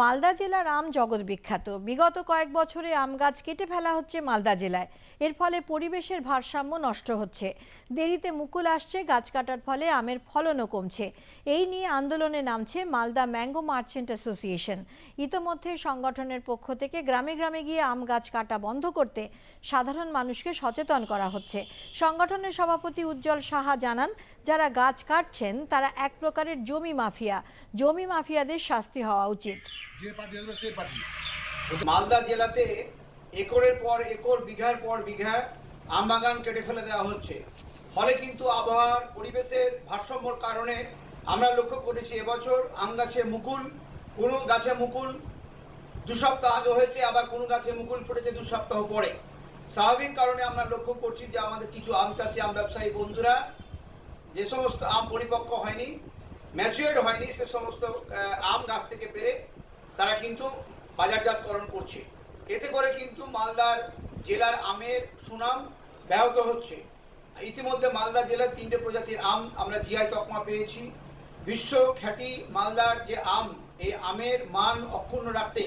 মালদা জেলার আম জগৎ বিখ্যাত। বিগত কয়েক বছরে আম গাছ কেটে ফেলা হচ্ছে মালদা জেলায়। এর ফলে পরিবেশের ভারসাম্য নষ্ট হচ্ছে। দেরিতে মুকুল আসছে, গাছ কাটার ফলে আমের ফলনও কমছে। এই নিয়ে আন্দোলনে নামছে মালদা ম্যাঙ্গো মার্চেন্ট অ্যাসোসিয়েশন। ইতোমধ্যে সংগঠনের পক্ষ থেকে গ্রামে গ্রামে গিয়ে আম গাছ কাটা বন্ধ করতে সাধারণ মানুষকে সচেতন করা হচ্ছে। সংগঠনের সভাপতি উজ্জ্বল সাহা জানান, যারা গাছ কাটছেন তারা এক প্রকারের জমি মাফিয়া। জমি মাফিয়াদের শাস্তি হওয়া উচিত। যে পার্টি আসবে সেই পার্টি। মালদা জেলাতে একরের পর একর, বিঘার পর বিঘা আম বাগান কেটে ফেলে দেওয়া হচ্ছে। ফলে কিন্তু আবহাওয়ার পরিবেশের ভারসাম্যর কারণে আমরা লক্ষ্য করেছি, এবছর আম গাছে মুকুল, কোনো গাছে মুকুল, দু সপ্তাহ আগে হয়েছে, আবার কোনো গাছে মুকুল ফুটেছে দু সপ্তাহ পরে। স্বাভাবিক কারণে আমরা লক্ষ্য করছি যে আমাদের কিছু আম চাষি, আম ব্যবসায়ী বন্ধুরা, যে সমস্ত আম পরিপক্ক হয়নি ম্যাচুয়ার্ড হয়নি, সে সমস্ত আম গাছ থেকে পেরে তারা কিন্তু বাজারজাতকরণ করছে। এতে করে কিন্তু মালদার জেলার আমের সুনাম ব্যাহত হচ্ছে। ইতিমধ্যে মালদা জেলার তিনটে প্রজাতির আম আমরা জিআই তকমা পেয়েছি। বিশ্ব খ্যাতি মালদার যে আম, এই আমের মান অক্ষুণ্ণ রাখতে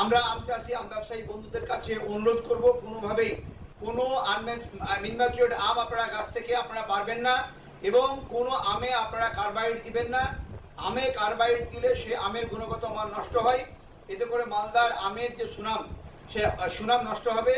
আমরা আম চাষি, আম ব্যবসায়ী বন্ধুদের কাছে অনুরোধ করব, কোনোভাবেই কোনো আনম্যাচুয়ার্ড আম আপনারা গাছ থেকে আপনারা পারবেন না এবং কোনো আমে আপনারা কার্বাইড দিবেন না। আমে কার্বাইড দিলে সে আমের গুণগত মান নষ্ট হয়। এতে করে মালদার আমের যে সুনাম, সে, সুনাম নষ্ট হবে।